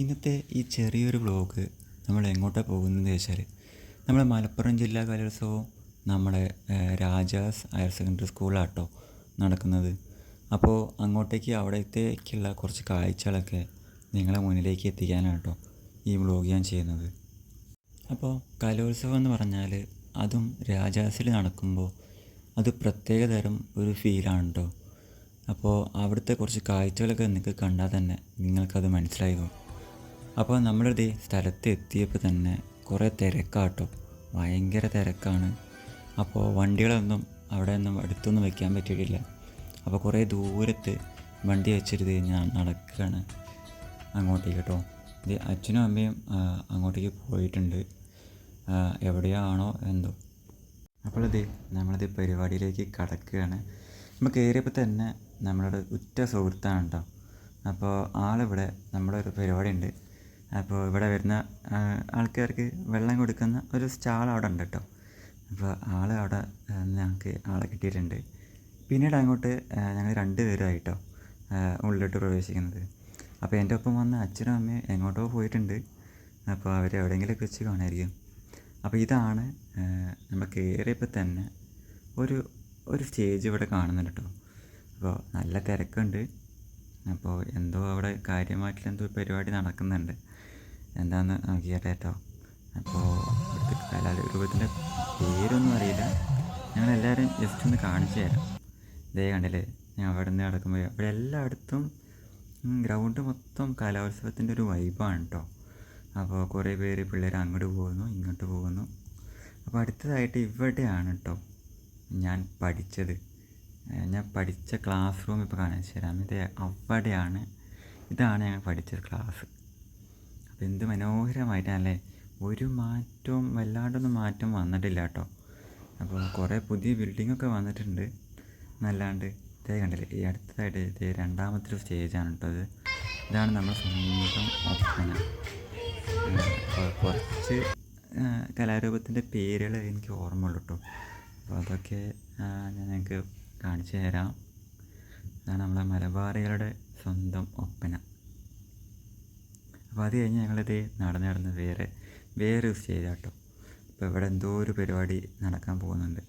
ഇന്നത്തെ ഈ ചെറിയൊരു വ്ളോഗ് നമ്മൾ എങ്ങോട്ടാണ് പോകുന്നതെന്ന് വെച്ചാൽ നമ്മുടെ മലപ്പുറം ജില്ലാ കലോത്സവം നമ്മുടെ രാജാസ് ഹയർ സെക്കൻഡറി സ്കൂളിലാട്ടോ നടക്കുന്നത്. അപ്പോൾ അങ്ങോട്ടേക്ക് അവിടത്തേക്കുള്ള കുറച്ച് കാഴ്ചകളൊക്കെ നിങ്ങളെ മുന്നിലേക്ക് എത്തിക്കാനാണ് കേട്ടോ ഈ വ്ളോഗ് ഞാൻ ചെയ്യുന്നത്. അപ്പോൾ കലോത്സവം എന്ന് പറഞ്ഞാൽ അതും രാജാസിൽ നടക്കുമ്പോൾ അത് പ്രത്യേക തരം ഒരു ഫീലാണ് കേട്ടോ അപ്പോൾ അവിടുത്തെ കുറച്ച് കാഴ്ചകളൊക്കെ നിങ്ങൾക്ക് കണ്ടാൽ തന്നെ നിങ്ങൾക്കത് മനസ്സിലാകും അപ്പോൾ നമ്മളിത് സ്ഥലത്ത് എത്തിയപ്പോൾ തന്നെ കുറേ തിരക്കാട്ടോ. ഭയങ്കര തിരക്കാണ്. അപ്പോൾ വണ്ടികളൊന്നും അവിടെ ഒന്നും അടുത്തൊന്നും വയ്ക്കാൻ പറ്റിയിട്ടില്ല. അപ്പോൾ കുറേ ദൂരത്ത് വണ്ടി വെച്ചിരുത് ഞാൻ നടക്കുകയാണ് അങ്ങോട്ടേക്ക് കേട്ടോ ഇത് അച്ഛനും അമ്മയും അങ്ങോട്ടേക്ക് പോയിട്ടുണ്ട്. എവിടെയാണോ എന്തോ. അപ്പോൾ ഇത് നമ്മളിത് പരിപാടിയിലേക്ക് കടക്കുകയാണ്. നമ്മൾ കയറിയപ്പോൾ തന്നെ നമ്മളുടെ ഉറ്റ സുഹൃത്താണ് കേട്ടോ അപ്പോൾ ആളിവിടെ നമ്മുടെ ഒരു പരിപാടി ഉണ്ട് അപ്പോൾ ഇവിടെ വരുന്ന ആൾക്കാർക്ക് വെള്ളം കൊടുക്കുന്ന ഒരു സ്റ്റാൾ അവിടെ ഉണ്ട് കേട്ടോ. അപ്പോൾ ആൾ അവിടെ ഞങ്ങൾക്ക് ആളെ കിട്ടിയിട്ടുണ്ട്. പിന്നീട് അങ്ങോട്ട് ഞങ്ങൾ രണ്ട് പേരുമായിട്ടോ ഉള്ളിലോട്ട് പ്രവേശിക്കുന്നത്. അപ്പോൾ എന്റെ ഒപ്പം വന്ന അച്ഛനും അമ്മയും എങ്ങോട്ടോ പോയിട്ടുണ്ട്. അപ്പോൾ അവർ എവിടെയെങ്കിലുമൊക്കെ വെച്ച് കാണായിരിക്കും അപ്പോൾ ഇതാണ് നമ്മൾ കയറിയപ്പോൾ തന്നെ ഒരു ഒരു സ്റ്റേജ് ഇവിടെ കാണുന്നുണ്ട് കേട്ടോ. അപ്പോൾ നല്ല തിരക്കുണ്ട്. അപ്പോൾ എന്തോ അവിടെ കാര്യമായിട്ടുള്ള എന്തോ പരിപാടി നടക്കുന്നുണ്ട്. എന്താണെന്ന് നോക്കിയാട്ടെ കേട്ടോ അപ്പോൾ ഇവിടുത്തെ കലാരൂപത്തിന്റെ പേരൊന്നും അറിയില്ല. ഞങ്ങളെല്ലാവരും ജസ്റ്റ് ഒന്ന് കാണിച്ചു തരാം. ഇതേ കണ്ടില്ലേ ഞാൻ അവിടെ നിന്ന് നടക്കുമ്പോൾ അവിടെ എല്ലായിടത്തും ഗ്രൗണ്ട് മൊത്തം കലോത്സവത്തിന്റെ ഒരു വൈബാണ് കേട്ടോ അപ്പോൾ കുറേ പേര് പിള്ളേർ അങ്ങോട്ട് പോകുന്നു ഇങ്ങോട്ട് പോകുന്നു. അപ്പോൾ അടുത്തതായിട്ട് ഇവിടെയാണ് കേട്ടോ ഞാൻ പഠിച്ചത്. ഞാൻ പഠിച്ച ക്ലാസ് റൂം ഇപ്പോൾ കാണിച്ചു തരാം ഇത് അവിടെയാണ്. ഇതാണ് ഞങ്ങൾ പഠിച്ച ക്ലാസ് അപ്പോൾ എന്ത് മനോഹരമായിട്ടാണല്ലേ ഒരു മാറ്റവും വല്ലാണ്ടൊന്നും മാറ്റം വന്നിട്ടില്ല കേട്ടോ. അപ്പോൾ കുറേ പുതിയ ബിൽഡിങ്ങൊക്കെ വന്നിട്ടുണ്ട്. എന്നല്ലാണ്ട് ഇതേ കണ്ടില്ലേ ഈ അടുത്തതായിട്ട് ഇത് രണ്ടാമത്തെ സ്റ്റേജാണ് കേട്ടോ ഇത്. ഇതാണ് നമ്മൾ സ്വന്തം ഒപ്പന. കുറച്ച് കലാരൂപത്തിന്റെ പേരുകൾ എനിക്ക് ഓർമ്മയുള്ളൂ കേട്ടോ. അപ്പോൾ അതൊക്കെ ഞാൻ നിങ്ങൾക്ക് കാണിച്ചു തരാം. ഇതാണ് നമ്മളെ മലബാറികളുടെ സ്വന്തം ഒപ്പന. അപ്പോൾ അത് കഴിഞ്ഞ് ഞങ്ങളിത് നടന്ന് നടന്ന് വേറെ വേറെ സ്റ്റേജ് കേട്ടോ അപ്പോൾ ഇവിടെ എന്തോ ഒരു പരിപാടി നടക്കാൻ പോകുന്നുണ്ട്.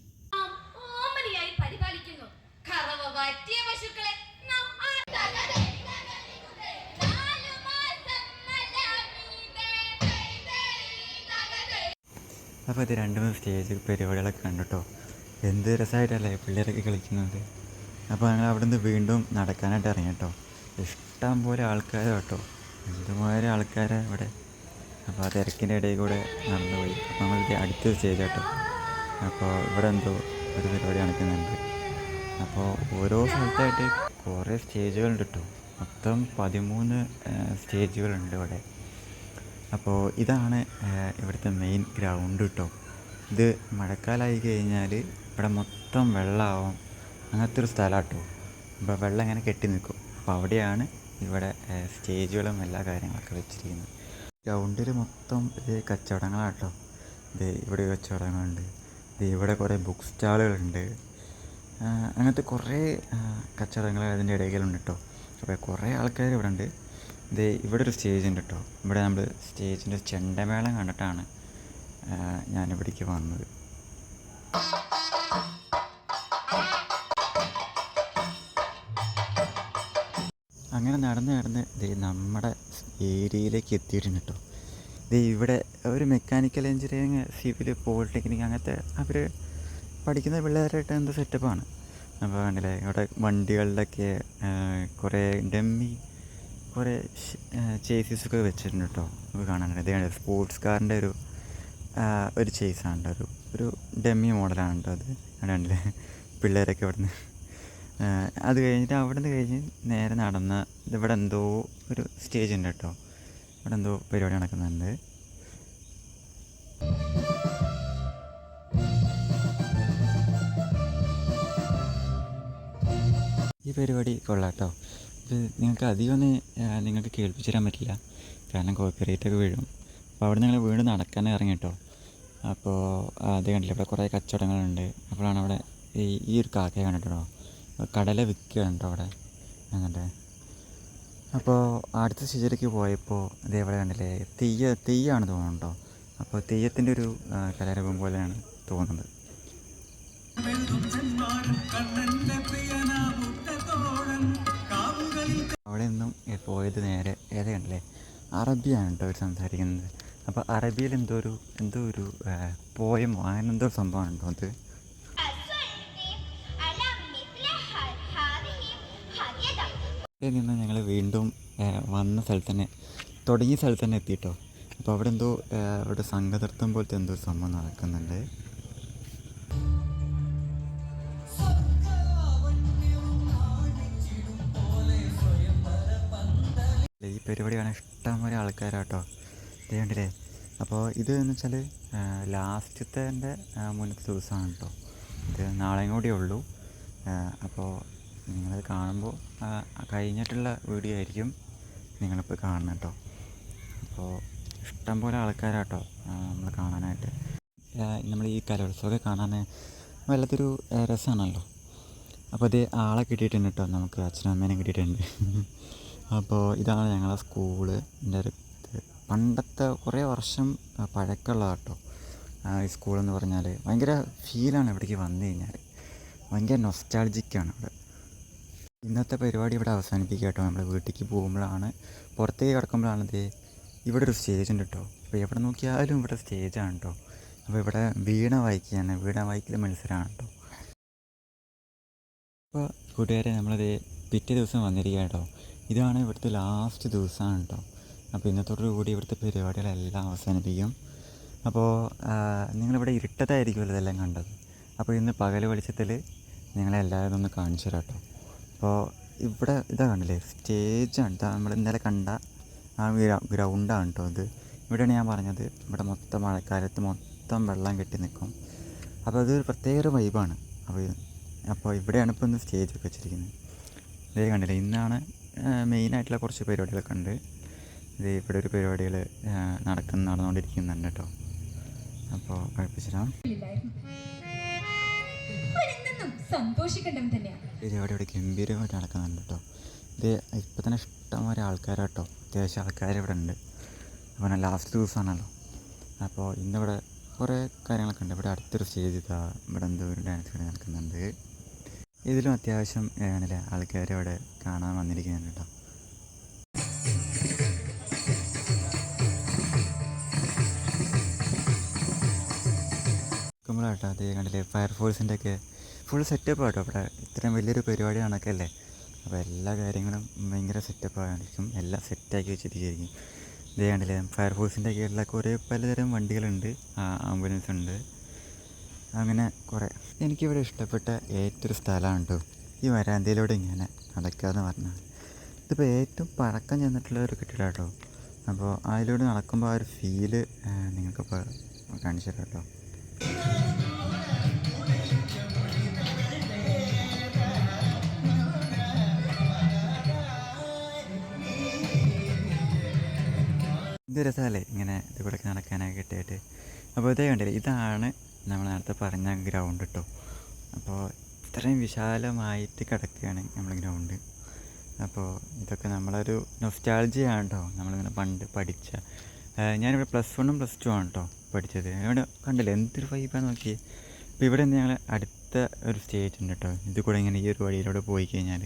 അപ്പോൾ ഇത് രണ്ട് മൂന്ന് സ്റ്റേജ് പരിപാടികളൊക്കെ കണ്ടു കേട്ടോ എന്ത് രസമായിട്ടല്ലേ പിള്ളേരൊക്കെ കളിക്കുന്നത്. അപ്പോൾ ഞങ്ങൾ അവിടെ നിന്ന് വീണ്ടും നടക്കാനായിട്ട് ഇറങ്ങി കേട്ടോ. ഇഷ്ടം പോലെ ആൾക്കാർ കേട്ടോ. എന്തുമാതിരി ആൾക്കാരാണ് ഇവിടെ. അപ്പോൾ ആ തിരക്കിന്റെ ഇടയിൽ കൂടെ നടന്നു പോയി. അപ്പോൾ നമ്മൾ അടുത്ത സ്റ്റേജ് കേട്ടോ അപ്പോൾ ഇവിടെ എന്തോ ഒരു പരിപാടി നടക്കുന്നുണ്ട്. അപ്പോൾ ഓരോ സ്ഥലത്തായിട്ട് കുറേ സ്റ്റേജുകളുണ്ട് കേട്ടോ. മൊത്തം പതിമൂന്ന് സ്റ്റേജുകളുണ്ട് ഇവിടെ. അപ്പോൾ ഇതാണ് ഇവിടുത്തെ മെയിൻ ഗ്രൗണ്ട് കേട്ടോ. ഇത് മഴക്കാലമായി കഴിഞ്ഞാൽ ഇവിടെ മൊത്തം വെള്ളമാവും അങ്ങനത്തെ ഒരു സ്ഥലമാണ് കേട്ടോ അപ്പോൾ വെള്ളം ഇങ്ങനെ കെട്ടി നിൽക്കും. അപ്പോൾ അവിടെയാണ് ഇവിടെ സ്റ്റേജുകളും എല്ലാ കാര്യങ്ങളൊക്കെ വെച്ചിരിക്കുന്നത്. ഗ്രൗണ്ടിൽ മൊത്തം കച്ചവടങ്ങളാണ് കേട്ടോ ഇത് ഇവിടെ കച്ചവടങ്ങളുണ്ട്. ഇത് ഇവിടെ കുറേ ബുക്ക് സ്റ്റാളുകളുണ്ട്. അങ്ങനത്തെ കുറേ കച്ചവടങ്ങൾ അതിന്റെ ഇടയിലുണ്ട് കേട്ടോ അപ്പോൾ കുറേ ആൾക്കാർ ഇവിടെ ഉണ്ട് ഇത് ഇവിടെ ഒരു സ്റ്റേജ് ഉണ്ട് കേട്ടോ ഇവിടെ നമ്മൾ സ്റ്റേജിന്റെ ചെണ്ടമേളം കണ്ടിട്ടാണ് ഞാനിവിടേക്ക് വന്നത്. അങ്ങനെ നടന്ന് നടന്ന് ദേ നമ്മുടെ ഏരിയയിലേക്ക് എത്തിയിട്ടുണ്ട് കേട്ടോ ദേ ഇവിടെ ഒരു മെക്കാനിക്കൽ എഞ്ചിനീയറിങ് സിവിൽ പോളിടെക്നിക് അങ്ങനത്തെ അവർ പഠിക്കുന്ന പിള്ളേരായിട്ട് എന്ത് സെറ്റപ്പാണ് അപ്പോൾ കണ്ടില്ലേ ഇവിടെ വണ്ടികളിലൊക്കെ കുറേ ഡമ്മി കുറേ ചേസീസൊക്കെ വെച്ചിട്ടുണ്ട് കേട്ടോ നമുക്ക് കാണാനുണ്ട് ഇതേ സ്പോർട്സ് കാറിന്റെ ഒരു ഒരു ചേസാണ് ഒരു ഒരു ഡമ്മി മോഡലാണ് കേട്ടോ അത്. കണ്ടില്ലേ? പിള്ളേരൊക്കെ ഇവിടുന്ന് അത് കഴിഞ്ഞിട്ട് അവിടെ നിന്ന് കഴിഞ്ഞ് നേരെ നടന്ന ഇവിടെ എന്തോ ഒരു സ്റ്റേജ് ഉണ്ട് കേട്ടോ. ഇവിടെ എന്തോ പരിപാടി നടക്കുന്നുണ്ട്. ഈ പരിപാടി കൊള്ളാം കേട്ടോ. ഇത് നിങ്ങൾക്ക് അധികം ഒന്ന് നിങ്ങൾക്ക് കേൾപ്പിച്ചു തരാൻ പറ്റില്ല. കാരണം കോപ്പിറൈറ്റ് ഒക്കെ വീഴും. അപ്പോൾ അവിടെ നിങ്ങൾ വീണ്ടും നടക്കാൻ ഇറങ്ങി കേട്ടോ. അപ്പോൾ അത് കണ്ടില്ല? ഇവിടെ കുറേ കച്ചവടങ്ങളുണ്ട്. അപ്പോഴാണ് അവിടെ ഈ ഈ ഒരു കാക്കയെ കണ്ടിട്ടോ കടല വിൽക്കുകയുണ്ട് അവിടെ. അങ്ങനെ അപ്പോൾ അടുത്ത സ്റ്റേജിലേക്ക് പോയപ്പോൾ ഇതേപോലെ കണ്ടില്ലേ തെയ്യ തെയ്യമാണ് തോന്നുന്നുണ്ടോ? അപ്പോൾ തെയ്യത്തിന്റെ ഒരു കലാരൂപം പോലെയാണ് തോന്നുന്നത്. അവിടെ നിന്നും പോയത് നേരെ ഏതാ കണ്ടില്ലേ അറബിയാണ് കേട്ടോ അവർ സംസാരിക്കുന്നത്. അപ്പോൾ അറബിയിൽ എന്തോ ഒരു എന്തോ ഒരു പോയമോ അങ്ങനെ എന്തോ ഒരു സംഭവമാണ് കേട്ടോ അത്? നിന്ന് ഞങ്ങൾ വീണ്ടും വന്ന സ്ഥലത്ത് തന്നെ തുടങ്ങിയ സ്ഥലത്ത് തന്നെ എത്തിയിട്ടോ അപ്പോൾ അവിടെ എന്തോ അവിടെ സംഘതൃത്വം പോലത്തെ എന്തോ സംഭവം നടക്കുന്നുണ്ട്. ഈ പരിപാടി പരിപാടിയാണ് ഇഷ്ടംപോലെ ആൾക്കാരാട്ടോ. ഇത് കണ്ടില്ലേ? അപ്പോൾ ഇത് എന്ന് വെച്ചാൽ ലാസ്റ്റത്തെ എന്റെ മുന്നത്തെ ദിവസമാണ് കേട്ടോ ഇത് നാളെയും കൂടിയേ ഉള്ളൂ. അപ്പോൾ നിങ്ങളത് കാണുമ്പോൾ കഴിഞ്ഞിട്ടുള്ള വീഡിയോ ആയിരിക്കും നിങ്ങളിപ്പോൾ കാണുന്നത് കേട്ടോ. അപ്പോൾ ഇഷ്ടം ഇഷ്ടംപോലെ ആൾക്കാരാട്ടോ നമ്മൾ കാണാനായിട്ട്. നമ്മൾ ഈ കലോത്സവമൊക്കെ കാണാൻ വല്ലാത്തൊരു രസമാണല്ലോ. അപ്പോൾ ഇത് ആളെ കിട്ടിയിട്ടുണ്ട് കേട്ടോ നമുക്ക് അച്ഛനും അമ്മേനെ കിട്ടിയിട്ടുണ്ട്. അപ്പോൾ ഇതാണ് ഞങ്ങളുടെ സ്കൂൾ. ഒരു പണ്ടത്തെ കുറേ വർഷം പഴക്കമുള്ള കേട്ടോ. ഈ സ്കൂളെന്ന് പറഞ്ഞാൽ ഭയങ്കര ഫീലാണ് ഇവിടേക്ക് വന്നു കഴിഞ്ഞാൽ ഭയങ്കര നൊസ്റ്റാൾജിക്കാണ് ഇവിടെ ഇന്നത്തെ പരിപാടി ഇവിടെ അവസാനിപ്പിക്കുക കേട്ടോ. നമ്മൾ വീട്ടിലേക്ക് പോകുമ്പോഴാണ് പുറത്തേക്ക് കിടക്കുമ്പോഴാണ് ഇത് ഇവിടെ ഒരു സ്റ്റേജ് ഉണ്ട് കേട്ടോ. അപ്പോൾ എവിടെ നോക്കിയാലും ഇവിടെ സ്റ്റേജാണ് കേട്ടോ. അപ്പോൾ ഇവിടെ വീണ വായിക്കുകയാണ് വീണ വായിക്കൽ മത്സരമാണ് കേട്ടോ. അപ്പോൾ കൂട്ടുകാരെ നമ്മളത് പിറ്റേ ദിവസം വന്നിരിക്കുക കേട്ടോ. ഇതാണ് ഇവിടുത്തെ ലാസ്റ്റ് ദിവസമാണ് കേട്ടോ. അപ്പോൾ ഇന്നത്തോടു കൂടി ഇവിടുത്തെ പരിപാടികളെല്ലാം അവസാനിപ്പിക്കും. അപ്പോൾ നിങ്ങളിവിടെ ഇരുട്ടത്തായിരിക്കുമല്ലോ ഇതെല്ലാം കണ്ടത്. അപ്പോൾ ഇന്ന് പകൽ വെളിച്ചത്തിൽ നിങ്ങളെല്ലാവരും ഒന്ന് കാണിച്ചു തരാം കേട്ടോ. അപ്പോൾ ഇവിടെ ഇതാ കണ്ടില്ലേ സ്റ്റേജാണ്. ഇതാ നമ്മൾ ഇന്നലെ കണ്ട ആ ഗ്രൗണ്ടാണ് കേട്ടോ ഇത് ഇവിടെയാണ് ഞാൻ പറഞ്ഞത് ഇവിടെ മൊത്തം മഴക്കാലത്ത് മൊത്തം വെള്ളം കെട്ടി നിൽക്കും. അപ്പോൾ അതൊരു പ്രത്യേക ഒരു വൈബാണ് അപ്പോൾ അപ്പോൾ ഇവിടെയാണ് ഇപ്പോൾ ഇന്ന് സ്റ്റേജ് ഒക്കെ വെച്ചിരിക്കുന്നത്. ഇതേ കണ്ടില്ലേ ഇന്നാണ് മെയിനായിട്ടുള്ള കുറച്ച് പരിപാടികളൊക്കെ ഉണ്ട്. ഇത് ഇവിടെ ഒരു പരിപാടികൾ നടക്കുന്ന നടന്നുകൊണ്ടിരിക്കുന്നുണ്ട് കേട്ടോ അപ്പോൾ കഴിപ്പിച്ചിടാം അവനെന്നും സന്തോഷിക്കേണ്ടവൻ തന്നെയാണ് ഇത് ഇവിടെ ഇവിടെ ഗംഭീരമായിട്ട് നടക്കുന്നുണ്ട് കേട്ടോ ഇത് ഇപ്പം തന്നെ ഇഷ്ടംപോലെ ആൾക്കാരാട്ടോ അത്യാവശ്യം ആൾക്കാർ ഇവിടെ ഉണ്ട്. അപ്പോൾ ലാസ്റ്റ് ദിവസമാണല്ലോ അപ്പോൾ ഇന്നിവിടെ കുറേ കാര്യങ്ങളൊക്കെ ഉണ്ട്. ഇവിടെ അടുത്തൊരു സ്റ്റേജ് ഇതാ. ഇവിടെ എന്തോ ഒരു ഡാൻസ് കളി നടക്കുന്നുണ്ട്. ഇതിലും അത്യാവശ്യം ആണല്ലേ ആൾക്കാർ ഇവിടെ കാണാൻ വന്നിരിക്കുന്നുണ്ട് കേട്ടോ നോക്കുമ്പോഴാട്ടോ അതേ കണ്ടില്ലേ? ഫയർഫോഴ്സിന്റെ ഒക്കെ ഫുൾ സെറ്റപ്പ് ആട്ടോ അവിടെ. ഇത്രയും വലിയൊരു പരിപാടി കണക്കല്ലേ അപ്പോൾ എല്ലാ കാര്യങ്ങളും ഭയങ്കര സെറ്റപ്പ് ആയിരിക്കും. എല്ലാം സെറ്റാക്കി വെച്ചിരിക്കും ഇതേ കണ്ടില്ലേ ഫയർഫോഴ്സിന്റെ ഉള്ള കുറേ പലതരം വണ്ടികളുണ്ട്. ആംബുലൻസ് ഉണ്ട്. അങ്ങനെ കുറേ. എനിക്കിവിടെ ഇഷ്ടപ്പെട്ട ഏറ്റൊരു സ്ഥലമാണ് കേട്ടോ ഈ വരാന്തയിലൂടെ ഇങ്ങനെ നടക്കാന്ന് പറഞ്ഞാൽ ഇതിപ്പോൾ ഏറ്റവും പഴക്കം ചെന്നിട്ടുള്ള ഒരു കെട്ടിടം കേട്ടോ അപ്പോൾ അതിലൂടെ നടക്കുമ്പോൾ ആ ഒരു ഫീൽ നിങ്ങൾക്കിപ്പോൾ കാണിച്ചു തരാം കേട്ടോ ഇത് രസമല്ലേ ഇങ്ങനെ ഇത് നടക്കാനൊക്കെ കിട്ടിയിട്ട്. അപ്പോൾ ഇതേ കണ്ടില്ലേ ഇതാണ് നമ്മൾ നേരത്തെ പറഞ്ഞ ഗ്രൗണ്ട് കേട്ടോ അപ്പോൾ ഇത്രയും വിശാലമായിട്ട് കിടക്കുകയാണ് നമ്മൾ ഗ്രൗണ്ട് അപ്പോൾ ഇതൊക്കെ നമ്മളൊരു നൊസ്റ്റാൾജിയാണ് കേട്ടോ നമ്മളിങ്ങനെ പണ്ട് പഠിച്ച ഞാനിവിടെ പ്ലസ് വണ്ണും പ്ലസ് ടു ആണ് കേട്ടോ പഠിച്ചത്. ഇവിടെ കണ്ടില്ലേ എന്തൊരു വൈബാണ് നോക്കി അപ്പോൾ ഇവിടെ നിന്ന് ഞങ്ങൾ അടുത്ത ഒരു സ്റ്റേജ് ഉണ്ട് കേട്ടോ ഇത് കൂടെ ഇങ്ങനെ ഈ ഒരു വഴിയിലൂടെ പോയി കഴിഞ്ഞാൽ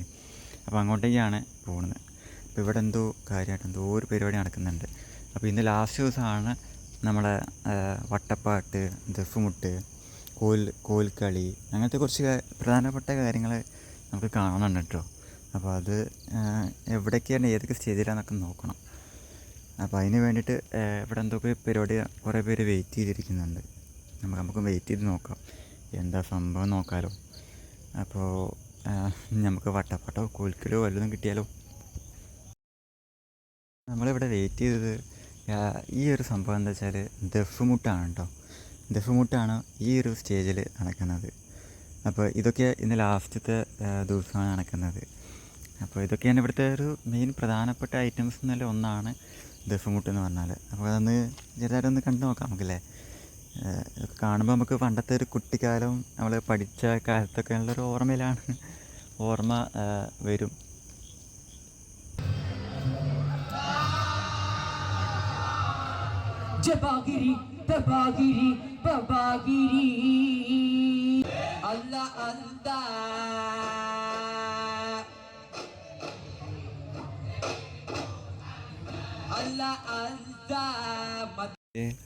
അപ്പോൾ അങ്ങോട്ടേക്കാണ് പോകുന്നത്. അപ്പോൾ ഇവിടെ എന്തോ കാര്യമായിട്ട് എന്തോ ഒരു പരിപാടി നടക്കുന്നുണ്ട്. അപ്പോൾ ഇന്ന് ലാസ്റ്റ് ദിവസമാണ് നമ്മുടെ വട്ടപ്പാട്ട് ദഫുമുട്ട് കോൽ കോൽക്കളി അങ്ങനത്തെ കുറച്ച് പ്രധാനപ്പെട്ട കാര്യങ്ങൾ നമുക്ക് കാണുന്നുണ്ട് കേട്ടോ. അപ്പോൾ അത് എവിടേക്കാണ് ഏതൊക്കെ സ്റ്റേജിലാണെന്നൊക്കെ നോക്കണം. അപ്പോൾ അതിന് വേണ്ടിയിട്ട് ഇവിടെ എന്തൊക്കെ പരിപാടി കുറേ പേര് വെയിറ്റ് ചെയ്തിരിക്കുന്നുണ്ട്. നമുക്ക് നമുക്ക് വെയിറ്റ് ചെയ്ത് നോക്കാം. എന്താ സംഭവം നോക്കാലോ. അപ്പോൾ നമുക്ക് വട്ടപ്പാട്ടോ കോൽക്കളിയോ വല്ലതും കിട്ടിയാലോ? നമ്മളിവിടെ വെയിറ്റ് ചെയ്തത് ഈ ഒരു സംഭവം എന്താ വെച്ചാൽ ദഫ്മുട്ടാണ് കേട്ടോ ദഫ്മുട്ടാണ് ഈ ഒരു സ്റ്റേജിൽ നടക്കുന്നത്. അപ്പോൾ ഇതൊക്കെ ഇന്ന് ലാസ്റ്റത്തെ ദിവസമാണ് നടക്കുന്നത്. അപ്പോൾ ഇതൊക്കെയാണ് ഇവിടുത്തെ ഒരു മെയിൻ പ്രധാനപ്പെട്ട ഐറ്റംസ് എന്നല്ല ഒന്നാണ് ദഫ്മുട്ട് എന്ന് പറഞ്ഞാൽ അപ്പോൾ അതൊന്ന് ചെറുതായിട്ട് ഒന്ന് കണ്ടു നോക്കാം നമുക്കല്ലേ? ഇതൊക്കെ കാണുമ്പോൾ നമുക്ക് പണ്ടത്തെ ഒരു കുട്ടിക്കാലം നമ്മൾ പഠിച്ച കാലത്തൊക്കെ ഉള്ളൊരു ഓർമ്മയിലാണ്. ഓർമ്മ വരും. ജബാഗിരി തബാഗിരി ബബാഗിരി. അല്ല അന്ത അല്ല അന്ത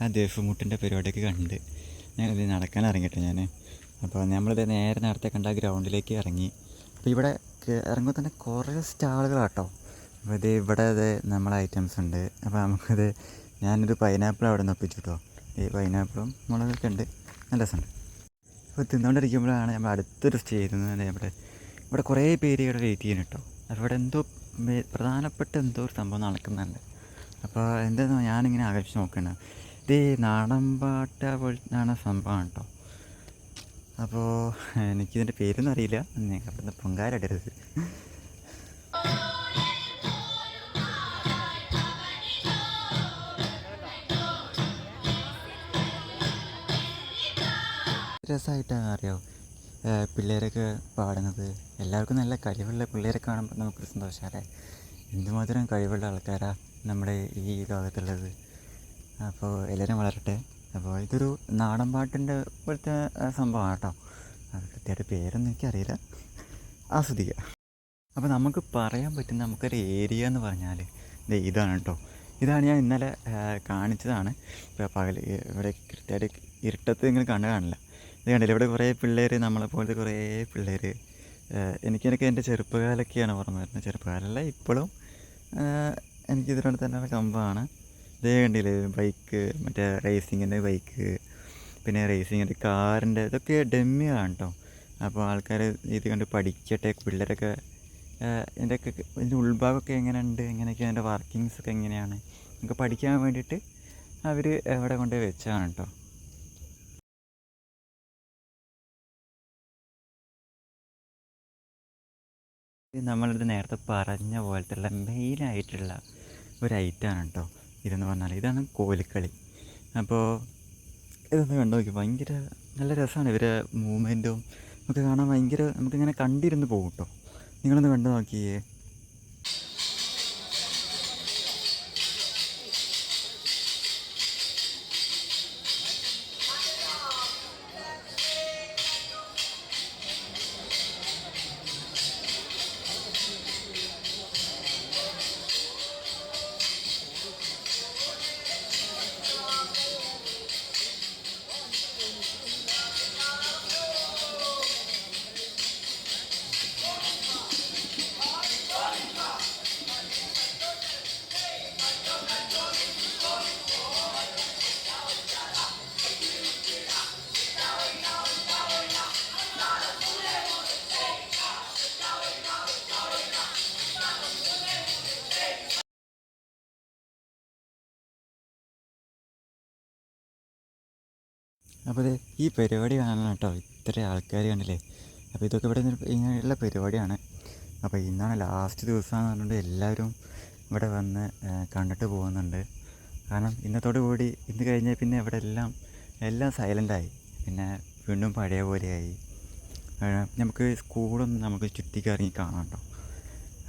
ആ ദേവമുട്ടിന്റെ പരിപാടിയൊക്കെ കണ്ട്. ഞാനത് നടക്കാൻ ഇറങ്ങിയിട്ട് ഞാൻ അപ്പോൾ നമ്മളിത് നേരെ നേരത്തെ കണ്ട ഗ്രൗണ്ടിലേക്ക് ഇറങ്ങി. അപ്പോൾ ഇവിടെ ഇറങ്ങുമ്പോൾ തന്നെ കുറേ സ്റ്റാളുകളാട്ടോ. അപ്പോൾ ഇത് ഇവിടെ ഇത് നമ്മളെ ഐറ്റംസ് ഉണ്ട്. അപ്പോൾ നമുക്കിത് ഞാനൊരു പൈനാപ്പിൾ അവിടെ നിന്ന് ഒപ്പിച്ചു കേട്ടോ ഈ പൈനാപ്പിളും മുളകൊക്കെ ഉണ്ട്. നല്ല രസമുണ്ട്. അപ്പോൾ തിന്നുകൊണ്ടിരിക്കുമ്പോഴാണ് നമ്മൾ അടുത്തൊരു സ്റ്റേ ചെയ്യുന്നത് ഇവിടെ ഇവിടെ കുറേ പേര് ഇവിടെ വെയിറ്റ് ചെയ്യുന്നു കേട്ടോ അപ്പോൾ ഇവിടെ എന്തോ പ്രധാനപ്പെട്ട എന്തോ ഒരു സംഭവം നടക്കുന്നുണ്ട്. അപ്പോൾ എന്താണെന്ന് ഞാനിങ്ങനെ ആകർഷിച്ച് നോക്കുന്നത് ഇത് ഈ നാടൻ പാട്ട പോലത്താണ് സംഭവം കേട്ടോ അപ്പോൾ എനിക്കിതിന്റെ പേരൊന്നും അറിയില്ല. ഞാൻ അവിടുന്ന് പൊങ്കാലിടരുത് രസമായിട്ടാണ് അറിയാമോ പിള്ളേരൊക്കെ പാടുന്നത്. എല്ലാവർക്കും നല്ല കഴിവുള്ള പിള്ളേരെ കാണുമ്പോൾ നമുക്ക് സന്തോഷമല്ലേ എന്തുമാത്രം കഴിവുള്ള ആൾക്കാരാണ് നമ്മുടെ ഈ ലോകത്തുള്ളത്. അപ്പോൾ എല്ലാവരും വളരട്ടെ. അപ്പോൾ ഇതൊരു നാടൻ പാട്ടിന്റെ പോലത്തെ സംഭവമാണ് കേട്ടോ. അത് കൃത്യമായിട്ട് പേരൊന്നും എനിക്കറിയില്ല. ആസ്വദിക്കുക അപ്പോൾ നമുക്ക് പറയാൻ പറ്റുന്ന നമുക്കൊരു ഏരിയ എന്ന് പറഞ്ഞാൽ ഇതാണ് കേട്ടോ. ഇതാണ് ഞാൻ ഇന്നലെ കാണിച്ചതാണ്. ഇപ്പോൾ പകൽ ഇവിടെ കൃത്യമായിട്ട് ഇരുട്ടത്ത് നിങ്ങൾ കണ്ടു കാണില്ല. ഇത് കണ്ടില്ല? ഇവിടെ കുറേ പിള്ളേർ നമ്മളെ പോലത്തെ കുറേ പിള്ളേർ എനിക്കെനിക്ക് എന്റെ ചെറുപ്പകാലൊക്കെയാണ് ഓർമ്മ വരുന്നത്. ചെറുപ്പകാലമല്ല ഇപ്പോഴും എനിക്കിതിനോട് തന്നെ കമ്പമാണ്. ഇതേ കണ്ടില്ലേ? ബൈക്ക് മറ്റേ റേസിങ്ങിന്റെ ബൈക്ക് പിന്നെ റേസിങ്ങിന്റെ കാറിന്റെ ഇതൊക്കെ ഡെമ്മിയാണ് കേട്ടോ അപ്പോൾ ആൾക്കാർ ഇത് കണ്ട് പഠിക്കട്ടെ പിള്ളേരൊക്കെ ഇതിന്റെയൊക്കെ ഇതിന്റെ ഉൾഭാഗമൊക്കെ എങ്ങനെയുണ്ട്? എങ്ങനെയൊക്കെ അതിന്റെ വർക്കിങ്സൊക്കെ എങ്ങനെയാണ്? നമുക്ക് പഠിക്കാൻ വേണ്ടിയിട്ട് അവർ എവിടെ കൊണ്ട് വെച്ചാണ് കേട്ടോ ഇത് നമ്മളിത് നേരത്തെ പറഞ്ഞ പോലത്തുള്ള മെയിനായിട്ടുള്ള ഒരു ഐറ്റമാണ് കേട്ടോ ഇതെന്ന് പറഞ്ഞാൽ ഇതാണ് കോലിക്കളി. അപ്പോൾ ഇതൊന്ന് കണ്ടു നോക്കി ഭയങ്കര നല്ല രസമാണ് ഇവരെ മൂവ്മെന്റും നമുക്ക് കാണാൻ ഭയങ്കര നമുക്കിങ്ങനെ കണ്ടിരുന്ന് പോകും കേട്ടോ നിങ്ങളൊന്ന് കണ്ടു നോക്കിയേ. അപ്പോൾ ഈ പരിപാടി കാണാൻ കേട്ടോ ഇത്ര ആൾക്കാർ കണ്ടില്ലേ? അപ്പോൾ ഇതൊക്കെ ഇവിടെ ഇങ്ങനെയുള്ള പരിപാടിയാണ്. അപ്പോൾ ഇന്നാണ് ലാസ്റ്റ് ദിവസമാണെന്ന് പറഞ്ഞുകൊണ്ട് എല്ലാവരും ഇവിടെ വന്ന് കണ്ടിട്ട് പോകുന്നുണ്ട്. കാരണം ഇന്നത്തോടു കൂടി ഇന്ന് കഴിഞ്ഞാൽ പിന്നെ ഇവിടെ എല്ലാം എല്ലാം സൈലന്റായി പിന്നെ വീണ്ടും പഴയ പോലെയായി നമുക്ക് സ്കൂളൊന്നും നമുക്ക് ചുറ്റിക്കറങ്ങി കാണാം കേട്ടോ.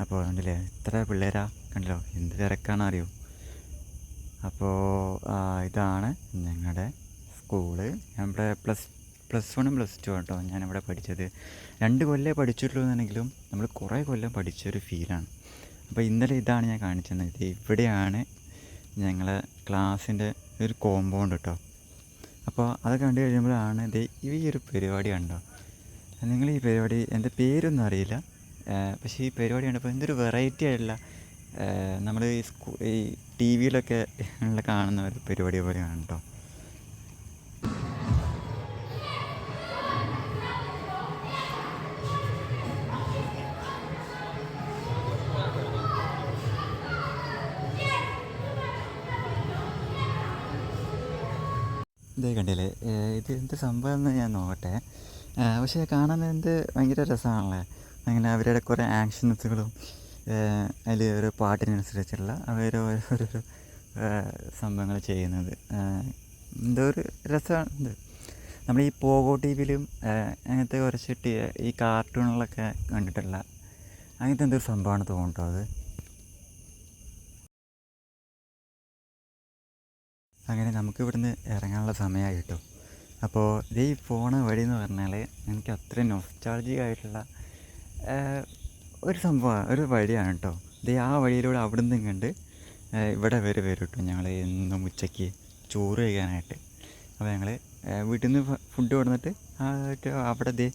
അപ്പോൾ കണ്ടില്ലേ ഇത്ര പിള്ളേരാ കണ്ടല്ലോ? എന്ത് തിരക്കാണെന്നറിയോ? അപ്പോൾ ഇതാണ് ഞങ്ങളുടെ സ്കൂൾ. ഞാൻ പ്ലസ് പ്ലസ് വണ്ണും പ്ലസ് ടു കേട്ടോ ഞാനിവിടെ പഠിച്ചത്. രണ്ട് കൊല്ലേ പഠിച്ചിട്ടുള്ളൂ എന്നുണ്ടെങ്കിലും നമ്മൾ കുറേ കൊല്ലം പഠിച്ചൊരു ഫീലാണ്. അപ്പോൾ ഇന്നലെ ഇതാണ് ഞാൻ കാണിച്ചത്. ഇവിടെയാണ് ഞങ്ങളെ ക്ലാസ്സിന്റെ ഒരു കോമ്പൗണ്ട് കേട്ടോ അപ്പോൾ അത് കണ്ടു കഴിയുമ്പോഴാണ് ഇത് ഈ ഒരു പരിപാടി കണ്ടോ? നിങ്ങൾ ഈ പരിപാടി എന്റെ പേരൊന്നും അറിയില്ല. പക്ഷേ ഈ പരിപാടി കണ്ടപ്പോൾ എന്തൊരു വെറൈറ്റി ആയിട്ടുള്ള നമ്മൾ ഈ സ്കൂ ഈ ടി വിയിലൊക്കെ കാണുന്ന ഒരു പരിപാടി പോലെയാണ് കേട്ടോ ഏഹ് എന്ത് സംഭവം എന്ന് ഞാൻ നോക്കട്ടെ. പക്ഷേ കാണാൻ എന്ത് ഭയങ്കര രസമാണല്ലേ? അങ്ങനെ അവരുടെ കുറേ ആക്ഷൻസുകളും അതിൽ ഒരു പാട്ടിനനുസരിച്ചുള്ള അവർ ഓരോരോ സംഭവങ്ങൾ ചെയ്യുന്നത്. എന്തോ ഒരു രസമാണ് നമ്മൾ ഈ പോഗോ ടി വിയിലും അങ്ങനത്തെ കുറച്ച് ഈ കാർട്ടൂണുകളൊക്കെ കണ്ടിട്ടുള്ള അങ്ങനത്തെ എന്തൊരു സംഭവമാണ് തോന്നുട്ടോ അത്? അങ്ങനെ നമുക്ക് ഇവിടുന്ന് ഇറങ്ങാനുള്ള സമയമായി കേട്ടോ. അപ്പോൾ ഇത് ഈ പോണ വഴി എന്ന് പറഞ്ഞാൽ എനിക്ക് അത്രയും നോസ്റ്റാളജിക് ആയിട്ടുള്ള ഒരു സംഭവമാണ് ഒരു വഴിയാണ് കേട്ടോ ഇത് ആ വഴിയിലൂടെ അവിടെ നിന്നും കണ്ട് ഇവിടെ വരെ വരും കേട്ടോ ഞങ്ങൾ എന്നും ഉച്ചയ്ക്ക് ചോറ് കഴിക്കാനായിട്ട്. അപ്പോൾ ഞങ്ങൾ വീട്ടിൽ നിന്ന് ഫുഡ് കൊടുന്നിട്ട് അവിടെ ദേ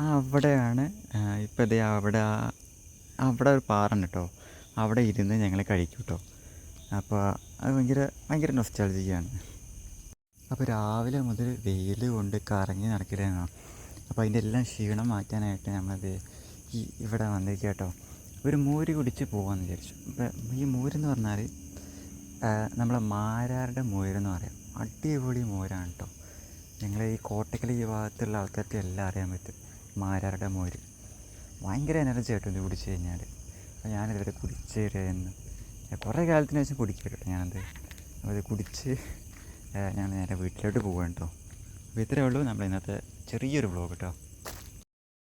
ആ അവിടെയാണ് ഇപ്പോൾ ദേ അവിടെ അവിടെ ഒരു പാറണ്ട് കേട്ടോ അവിടെ ഇരുന്ന് ഞങ്ങൾ കഴിക്കും കേട്ടോ അപ്പോൾ അത് ഭയങ്കര ഭയങ്കര നൊസ്റ്റാൾജിക്കാണ് അപ്പോൾ രാവിലെ മുതൽ വെയിൽ കൊണ്ട് കറങ്ങി നടക്കില്ലായിരുന്നു അപ്പോൾ അതിന്റെ എല്ലാം ക്ഷീണം മാറ്റാനായിട്ട് നമ്മളത് ഈ ഇവിടെ വന്നിരിക്കുക കേട്ടോ ഒരു മോര് കുടിച്ച് പോകാമെന്ന് വിചാരിച്ചു. അപ്പോൾ ഈ മോരെന്ന് പറഞ്ഞാൽ നമ്മളെ മാരാരുടെ മോരെന്ന് പറയാം. അടിപൊളി മോരാണ് കേട്ടോ ഞങ്ങൾ ഈ കോട്ടക്കൽ ഈ ഭാഗത്തുള്ള ആൾക്കാർക്ക് എല്ലാം അറിയാൻ പറ്റും മാരാരുടെ മോര്. ഭയങ്കര എനർജി ആയിട്ടും ഇത് കുടിച്ച് കഴിഞ്ഞാൽ അപ്പോൾ ഞാനിതുവരെ കുടിച്ച് കുറേ കാലത്തിന് ശേഷം കുടിക്കും കേട്ടോ ഞാനത് ഇത് കുടിച്ച് ഞാൻ നേരെ വീട്ടിലോട്ട് പോവാണ് കേട്ടോ അപ്പോൾ ഇത്രയേ ഉള്ളൂ. നമ്മൾ ഇന്നത്തെ ചെറിയൊരു വ്ളോഗ് കേട്ടോ